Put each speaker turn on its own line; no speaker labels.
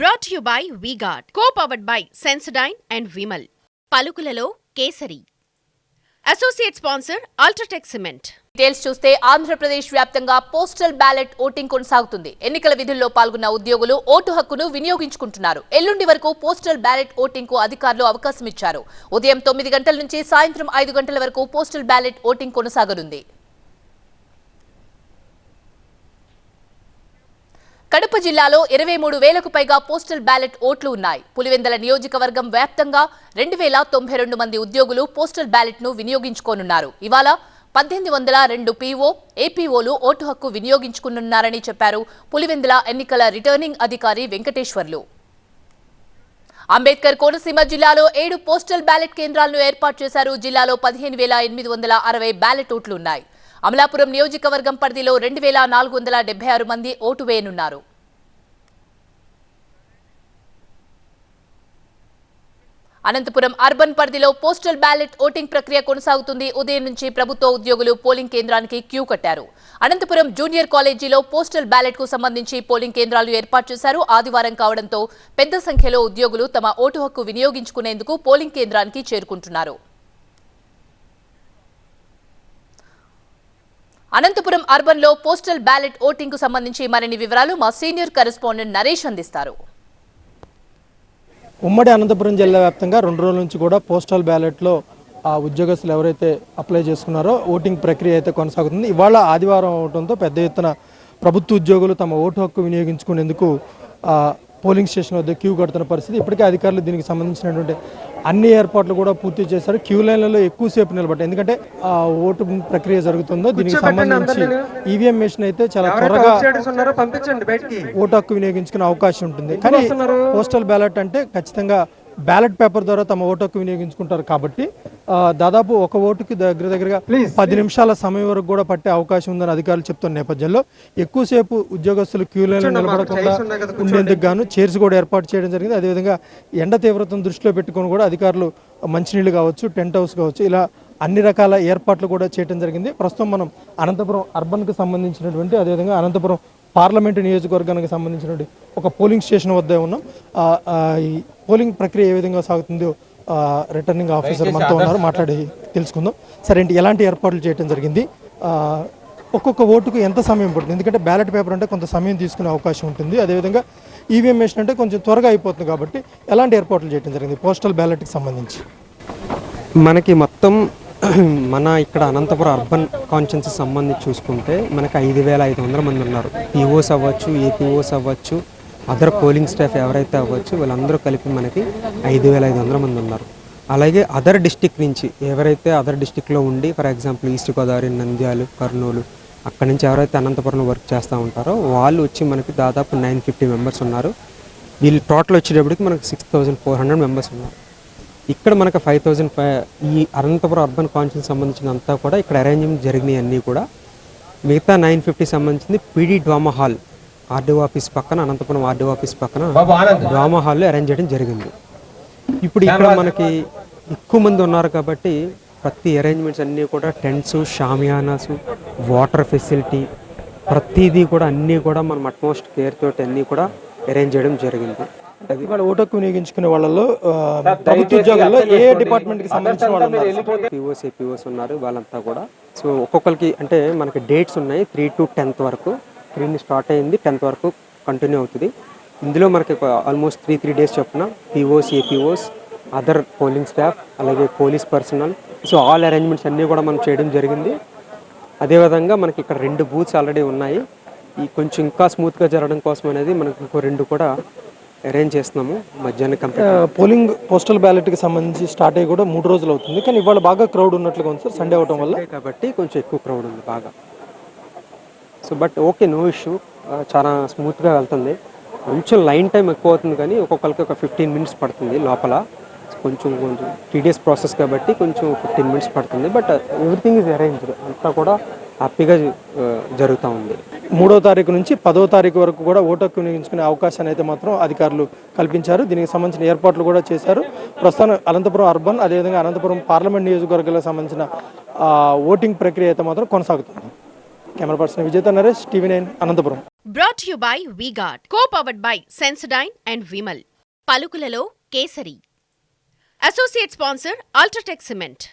Brought you by VGuard co powered by Sensodyne and Vimal పలుకులలో kesari. Associate sponsor UltraTech cement
details చూస్తే ఆంధ్రప్రదేశ్ వ్యాప్తంగా postal ballot voting కొనసాగుతుంది. ఎన్నికల విధుల్లో పాల్గొన్న ఉద్యోగులు ఓటు హక్కును వినియోగించుకుంటున్నారు. ఎల్లుండి వరకు పోస్టల్ బ్యాలెట్ ఓటింగ్కు అధికారులు అవకాశం ఇచ్చారు ఉదయం తొమ్మిది గంటల నుంచి సాయంత్రం ఐదు గంటల వరకు పోస్టల్ బ్యాలెట్ ఓటింగ్ కొనసాగనుంది. కడప జిల్లాలో ఇరవై మూడు వేలకు పైగా పోస్టల్ బ్యాలెట్ ఓట్లు ఉన్నాయి. పులివెందల నియోజకవర్గం వ్యాప్తంగా రెండు వేల తొంభై రెండు మంది ఉద్యోగులు పోస్టల్ బ్యాలెట్ను వినియోగించుకోనున్నారు. ఇవాళ పద్దెనిమిది వందల రెండు పీఓ ఏపీఓలు ఓటు హక్కు వినియోగించుకున్నారని చెప్పారు పులివెందుల ఎన్నికల రిటర్నింగ్ అధికారి వెంకటేశ్వర్లు. అంబేద్కర్ కోనసీమ జిల్లాలో ఏడు పోస్టల్ బ్యాలెట్ కేంద్రాలను ఏర్పాటు చేశారు. జిల్లాలో పదిహేను వేల ఎనిమిది వందల అరవై బ్యాలెట్ ఓట్లు ఉన్నాయి. అమలాపురం నియోజకవర్గం పరిధిలో రెండు వేల నాలుగు వందల డెబ్బై ఆరు మంది ఓటు వేయనున్నారు. అనంతపురం అర్బన్ పరిధిలో పోస్టల్ బ్యాలెట్ ఓటింగ్ ప్రక్రియ కొనసాగుతుంది. ఉదయం నుంచి ప్రభుత్వ ఉద్యోగులు పోలింగ్ కేంద్రానికి క్యూ కట్టారు. అనంతపురం జూనియర్ కాలేజీలో పోస్టల్ బ్యాలెట్కు సంబంధించి పోలింగ్ కేంద్రాలు ఏర్పాటు చేశారు. ఆదివారం కావడంతో పెద్ద సంఖ్యలో ఉద్యోగులు తమ ఓటు హక్కు వినియోగించుకునేందుకు పోలింగ్ కేంద్రానికి చేరుకుంటున్నారు. అనంతపురం అర్బన్లో పోస్టల్ బ్యాలెట్ ఓటింగ్కు సంబంధించి మరిన్ని వివరాలు మా సీనియర్ కరెస్పాండెంట్ నరేష్ అందిస్తారు.
ఉమ్మడి అనంతపురం జిల్లా వ్యాప్తంగా రెండు రోజుల నుంచి కూడా పోస్టల్ బ్యాలెట్లో ఆ ఉద్యోగస్తులు ఎవరైతే అప్లై చేసుకున్నారో ఓటింగ్ ప్రక్రియ అయితే కొనసాగుతుంది. ఇవాళ ఆదివారం అవడంతో పెద్ద ఎత్తున ప్రభుత్వ ఉద్యోగులు తమ ఓటు హక్కు వినియోగించుకునేందుకు పోలింగ్ స్టేషన్ వద్ద క్యూ కడుతున్న పరిస్థితి. ఇప్పటికే అధికారులు దీనికి సంబంధించినటువంటి అన్ని ఏర్పాట్లు కూడా పూర్తి చేశారు. క్యూ లైన్లలో ఎక్కువసేపు నిలబడ్డారు. ఎందుకంటే ఆ ఓటు ప్రక్రియ జరుగుతుందో దీనికి సంబంధించి ఈవీఎం మెషిన్ అయితే చాలా త్వరగా ఓటు హక్కు వినియోగించుకునే అవకాశం ఉంటుంది. కానీ పోస్టల్ బ్యాలెట్ అంటే ఖచ్చితంగా బ్యాలెట్ పేపర్ ద్వారా తమ ఓటు హక్కు వినియోగించుకుంటారు కాబట్టి దాదాపు ఒక ఓటుకి దగ్గర దగ్గరగా పది నిమిషాల సమయం వరకు కూడా పట్టే అవకాశం ఉందని అధికారులు చెప్తున్న నేపథ్యంలో ఎక్కువసేపు ఉద్యోగస్తులు క్యూ లైన్లో నిలబడకుండా ఉండేందుకు గాను చైర్స్ కూడా ఏర్పాటు చేయడం జరిగింది. అదేవిధంగా ఎండ తీవ్రతను దృష్టిలో పెట్టుకొని కూడా అధికారులు మంచినీళ్ళు కావచ్చు టెంట్ హౌస్ కావచ్చు ఇలా అన్ని రకాల ఏర్పాట్లు కూడా చేయడం జరిగింది. ప్రస్తుతం మనం అనంతపురం అర్బన్కి సంబంధించినటువంటి అదేవిధంగా అనంతపురం పార్లమెంటు నియోజకవర్గానికి సంబంధించినటువంటి ఒక పోలింగ్ స్టేషన్ వద్ద ఉన్నాం. ఈ పోలింగ్ ప్రక్రియ ఏ విధంగా సాగుతుందో ఆ, రిటర్నింగ్ ఆఫీసర్ మనతో ఉన్నారు మాట్లాడి తెలుసుకుందాం. సరే ఏంటి ఎలాంటి ఏర్పాట్లు చేయడం జరిగింది? ఒక్కొక్క ఓటుకు ఎంత సమయం పడుతుంది? ఎందుకంటే బ్యాలెట్ పేపర్ అంటే కొంత సమయం తీసుకునే అవకాశం ఉంటుంది. అదేవిధంగా ఈవీఎం మెషిన్ అంటే కొంచెం త్వరగా అయిపోతుంది కాబట్టి ఎలాంటి ఏర్పాట్లు చేయడం జరిగింది? పోస్టల్ బ్యాలెట్కి సంబంధించి.
మనకి మొత్తం మన ఇక్కడ అనంతపురం అర్బన్ కాన్షియన్స్ సంబంధించి చూసుకుంటే మనకి ఐదు వేల ఐదు వందల మంది ఉన్నారు. పీఓస్ అవ్వచ్చు ఏపీఓస్ అవ్వచ్చు అదర్ పోలింగ్ స్టాఫ్ ఎవరైతే అవ్వచ్చు వీళ్ళందరూ కలిపి మనకి ఐదు వేల ఐదు వందల మంది ఉన్నారు. అలాగే అదర్ డిస్టిక్ నుంచి ఎవరైతే అదర్ డిస్టిక్లో ఉండి for example East Godavari Nandyal Kurnool అక్కడి నుంచి ఎవరైతే అనంతపురంలో వర్క్ చేస్తూ ఉంటారో వాళ్ళు వచ్చి మనకి దాదాపు నైన్ ఫిఫ్టీ మెంబర్స్ ఉన్నారు. వీళ్ళు టోటల్ వచ్చేటప్పటికి మనకి six thousand four hundred members ఉన్నారు. ఇక్కడ మనకు ఫైవ్ థౌజండ్ ఫైవ్ ఈ అనంతపురం అర్బన్ సంబంధించిన అంతా కూడా ఇక్కడ అరేంజ్మెంట్ జరిగినాయి అన్నీ కూడా. మిగతా నైన్ ఫిఫ్టీ సంబంధించింది PD drama hall RDO office పక్కన అనంతపురం ఆర్డీఓ ఆఫీస్ పక్కన డ్రామా హాల్లో అరేంజ్ చేయడం జరిగింది. ఇప్పుడు ఇక్కడ మనకి ఎక్కువ మంది ఉన్నారు కాబట్టి ప్రతి అరేంజ్మెంట్స్ అన్నీ కూడా టెంట్స్ షామియానాస్ వాటర్ ఫెసిలిటీ ప్రతిదీ కూడా అన్నీ కూడా మనం అట్మోస్ట్ కేర్ తోటి అన్నీ కూడా అరేంజ్ చేయడం జరిగింది.
ఇవాళ ఓటు హక్కు వినియోగించుకునే వాళ్ళలో ప్రభుత్వ ఉద్యోగాల్లో ఏ డిపార్ట్మెంట్కి సంబంధించిన వాళ్ళు ఉన్నారు?
పీఓస్ ఏపీఓస్ ఉన్నారు వాళ్ళంతా కూడా. సో ఒక్కొక్కరికి అంటే మనకి డేట్స్ ఉన్నాయి త్రీ టు టెన్త్ వరకు. త్రీ స్టార్ట్ అయింది టెన్త్ వరకు కంటిన్యూ అవుతుంది. ఇందులో మనకి ఆల్మోస్ట్ త్రీ త్రీ డేస్ చొప్పున POs APOs other polling staff అలాగే police personnel so all arrangements అన్నీ కూడా మనం చేయడం జరిగింది. అదేవిధంగా మనకి ఇక్కడ రెండు బూత్స్ ఆల్రెడీ ఉన్నాయి. ఈ కొంచెం ఇంకా స్మూత్గా జరగడం కోసం అనేది మనకి ఇంకో రెండు కూడా అరేంజ్ చేస్తున్నాము మధ్యాహ్నం కంప్లీట్
పోలింగ్ పోస్టల్ బ్యాలెట్కి సంబంధించి స్టార్ట్ అయ్యి కూడా మూడు రోజులు అవుతుంది. కానీ ఇవాళ బాగా క్రౌడ్ ఉన్నట్లుగా ఉంది సార్ సండే అవటం వల్ల.
కాబట్టి కొంచెం ఎక్కువ క్రౌడ్ ఉంది బాగా. So but okay no issue చాలా స్మూత్గా వెళ్తుంది. కొంచెం లైన్ టైం ఎక్కువ అవుతుంది కానీ ఒక్కొక్కరికి ఒక ఫిఫ్టీన్ మినిట్స్ పడుతుంది లోపల. కొంచెం కొంచెం టీడీఎస్ ప్రాసెస్ కాబట్టి కొంచెం ఫిఫ్టీన్ మినిట్స్ పడుతుంది. బట్ ఎవ్రీథింగ్ ఈజ్ అరేంజ్డ్ అంతా కూడా హ్యాపీగా జరుగుతూ ఉంది.
మూడో తారీఖు నుంచి పదో తారీఖు వరకు కూడా ఓటు హక్కు వినియోగించుకునే అవకాశాన్ని అయితే మాత్రం అధికారులు కల్పించారు. దీనికి సంబంధించిన ఏర్పాట్లు కూడా చేశారు. ప్రస్తుతం అనంతపురం అర్బన్ అదేవిధంగా అనంతపురం పార్లమెంట్ నియోజకవర్గాలకు సంబంధించిన ఓటింగ్ ప్రక్రియ అయితే మాత్రం కొనసాగుతుంది. Camera person Vijetha Naresh TV nine Anantapuram.
Brought you by VGuard co powered by Sensodyne and Vimal పలుకులలో kesari. Associate sponsor UltraTech cement